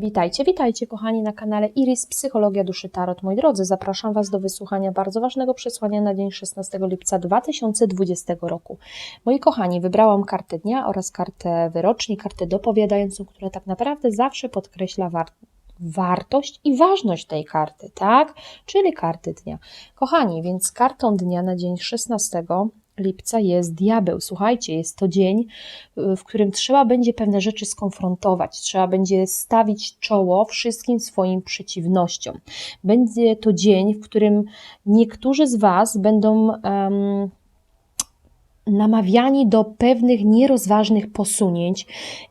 Witajcie, witajcie kochani na kanale Iris Psychologia Duszy Tarot. Moi drodzy, zapraszam Was do wysłuchania bardzo ważnego przesłania na dzień 16 lipca 2020 roku. Moi kochani, wybrałam kartę dnia oraz kartę wyroczni, kartę dopowiadającą, która tak naprawdę zawsze podkreśla war wartość i ważność tej karty, tak? Czyli karty dnia. Kochani, więc kartą dnia na dzień 16 lipca jest diabeł. Słuchajcie, jest to dzień, w którym trzeba będzie pewne rzeczy skonfrontować, trzeba będzie stawić czoło wszystkim swoim przeciwnościom. Będzie to dzień, w którym niektórzy z Was będą. Um, namawiani do pewnych nierozważnych posunięć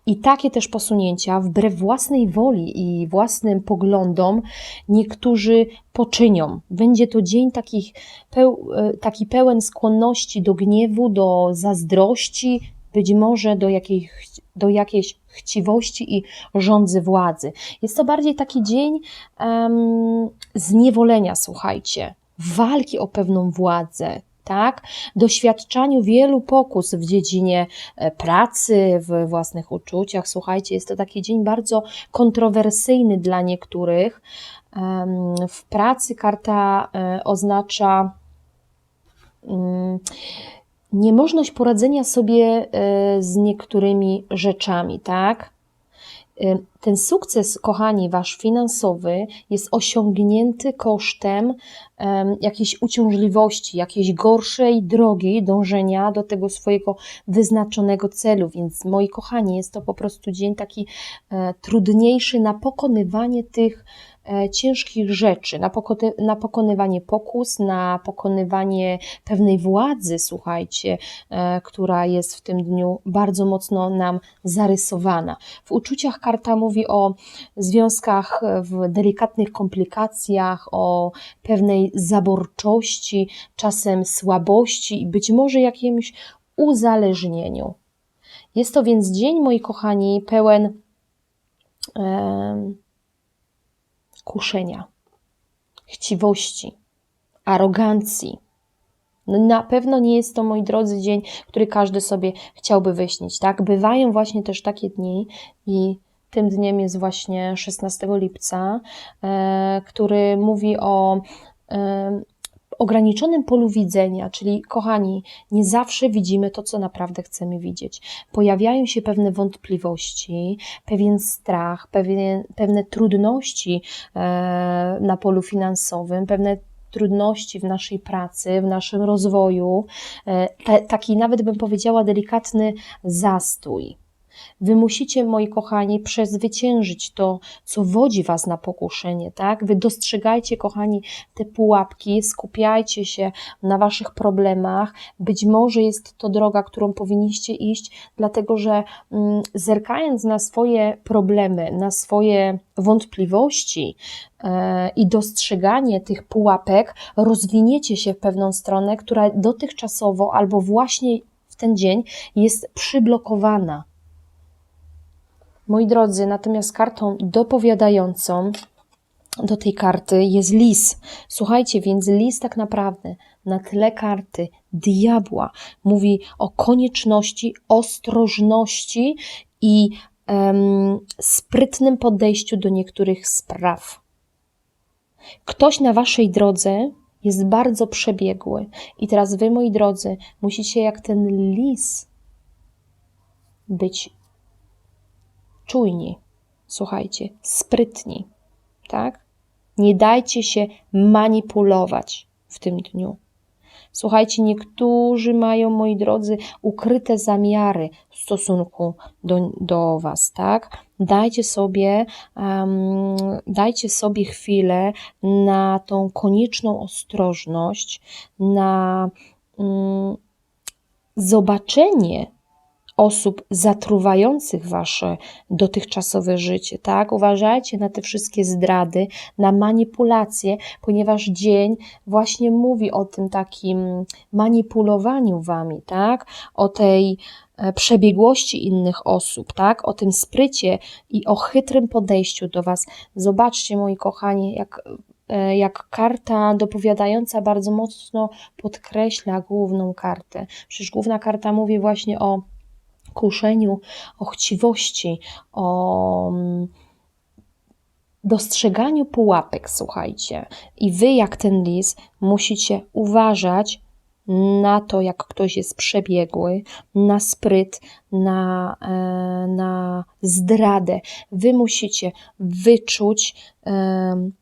i takie też posunięcia wbrew własnej woli i własnym poglądom niektórzy poczynią. Będzie to dzień takich, e, taki pełen skłonności do gniewu, do zazdrości, być może do jakiejś, do jakiejś chciwości i rządzy władzy. Jest to bardziej taki dzień um, zniewolenia, słuchajcie, walki o pewną władzę, tak? Doświadczaniu wielu pokus w dziedzinie e, pracy, w własnych uczuciach. Słuchajcie, jest to taki dzień bardzo kontrowersyjny dla niektórych. W pracy karta e, oznacza mm, niemożność poradzenia sobie e, z niektórymi rzeczami, tak? Ten sukces, kochani, wasz finansowy jest osiągnięty kosztem um, jakiejś uciążliwości, jakiejś gorszej drogi dążenia do tego swojego wyznaczonego celu. Więc, moi kochani, jest to po prostu dzień taki e, trudniejszy na pokonywanie tych ciężkich rzeczy, na, na pokonywanie pokus, na pokonywanie pewnej władzy, słuchajcie, e, która jest w tym dniu bardzo mocno nam zarysowana. W uczuciach karta mówi o związkach w delikatnych komplikacjach, o pewnej zaborczości, czasem słabości i być może jakimś uzależnieniu. Jest to więc dzień, moi kochani, pełen. Yy, kuszenia, chciwości, arogancji. No na pewno nie jest to, moi drodzy, dzień, który każdy sobie chciałby wyśnić, tak? Bywają właśnie też takie dni i tym dniem jest właśnie 16 lipca, e, który mówi o e, ograniczonym polu widzenia, czyli kochani, nie zawsze widzimy to, co naprawdę chcemy widzieć. Pojawiają się pewne wątpliwości, pewien strach, pewien, pewne trudności e, na polu finansowym, pewne trudności w naszej pracy, w naszym rozwoju, e, taki nawet bym powiedziała delikatny zastój. Wy musicie, moi kochani, przezwyciężyć to, co wodzi Was na pokuszenie, tak? Wy dostrzegajcie, kochani, te pułapki, skupiajcie się na Waszych problemach. Być może jest to droga, którą powinniście iść, dlatego że mm, zerkając na swoje problemy, na swoje wątpliwości, e, i dostrzeganie tych pułapek, rozwiniecie się w pewną stronę, która dotychczasowo albo właśnie w ten dzień jest przyblokowana. Moi drodzy, natomiast kartą dopowiadającą do tej karty jest lis. Słuchajcie, więc lis tak naprawdę na tle karty diabła mówi o konieczności ostrożności i um, sprytnym podejściu do niektórych spraw. Ktoś na waszej drodze jest bardzo przebiegły. I teraz wy, moi drodzy, musicie jak ten lis być czujni, słuchajcie, sprytni, tak? Nie dajcie się manipulować w tym dniu. Słuchajcie, niektórzy mają, moi drodzy, ukryte zamiary w stosunku do, do Was, tak? Dajcie sobie, um, dajcie sobie chwilę na tą konieczną ostrożność, na um, zobaczenie osób zatruwających wasze dotychczasowe życie, tak? Uważajcie na te wszystkie zdrady, na manipulacje, ponieważ dzień właśnie mówi o tym takim manipulowaniu wami, tak? O tej e, przebiegłości innych osób, tak? O tym sprycie i o chytrym podejściu do was. Zobaczcie, moi kochani, jak e, jak karta dopowiadająca bardzo mocno podkreśla główną kartę. Przecież główna karta mówi właśnie o kuszeniu, o chciwości, o, dostrzeganiu pułapek, słuchajcie. I wy, jak ten lis, musicie uważać na to, jak ktoś jest przebiegły, na spryt, na, e, na zdradę. Wy musicie wyczuć em,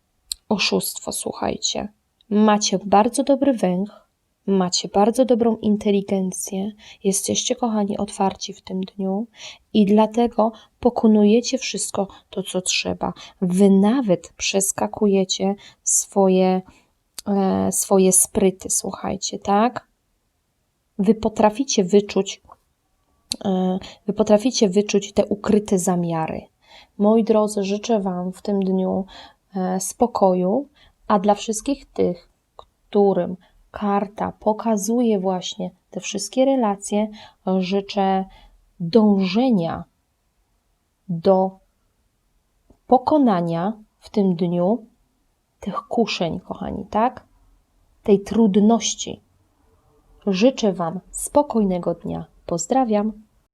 oszustwo, słuchajcie. Macie bardzo dobry węch, macie bardzo dobrą inteligencję, jesteście, kochani, otwarci w tym dniu i dlatego pokonujecie wszystko to, co trzeba. Wy nawet przeskakujecie swoje, e, swoje spryty, słuchajcie, tak? Wy potraficie wyczuć, e, wy potraficie wyczuć te ukryte zamiary. Moi drodzy, życzę Wam w tym dniu e, spokoju, a dla wszystkich tych, którym karta pokazuje właśnie te wszystkie relacje, życzę dążenia do pokonania w tym dniu tych kuszeń, kochani, tak? Tej trudności. Życzę Wam spokojnego dnia. Pozdrawiam.